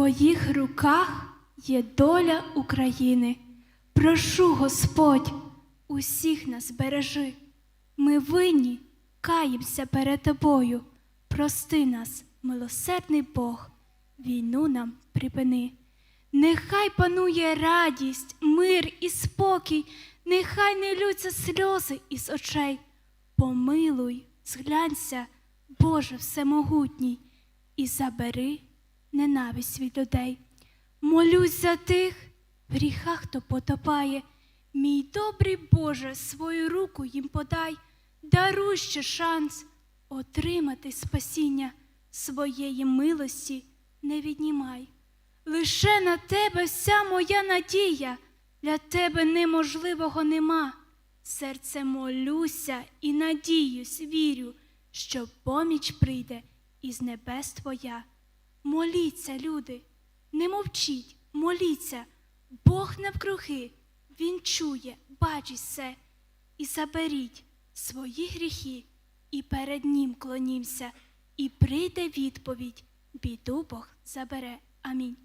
твоїх руках є доля України. Прошу, Господь, усіх нас бережи. Ми винні, каємося перед тобою. Прости нас, милосердний Бог, війну нам припини. Нехай панує радість, мир і спокій, нехай не лються сльози із очей. Помилуй, зглянься, Боже Всемогутній, і забери ненависть від людей. Молюсь за тих, в гріхах хто потопає. Мій добрий Боже, свою руку їм подай, даруй ще шанс отримати спасіння своєї милості не віднімай. Лише на тебе вся моя надія, для тебе неможливого нема. Серце молюся і надіюсь, вірю, що поміч прийде із небес твоя. Моліться, люди, не мовчіть, моліться, Бог навкруги, Він чує, бачить все, і заберіть свої гріхи, і перед Нім клонімся, і прийде відповідь, біду Бог забере. Амінь.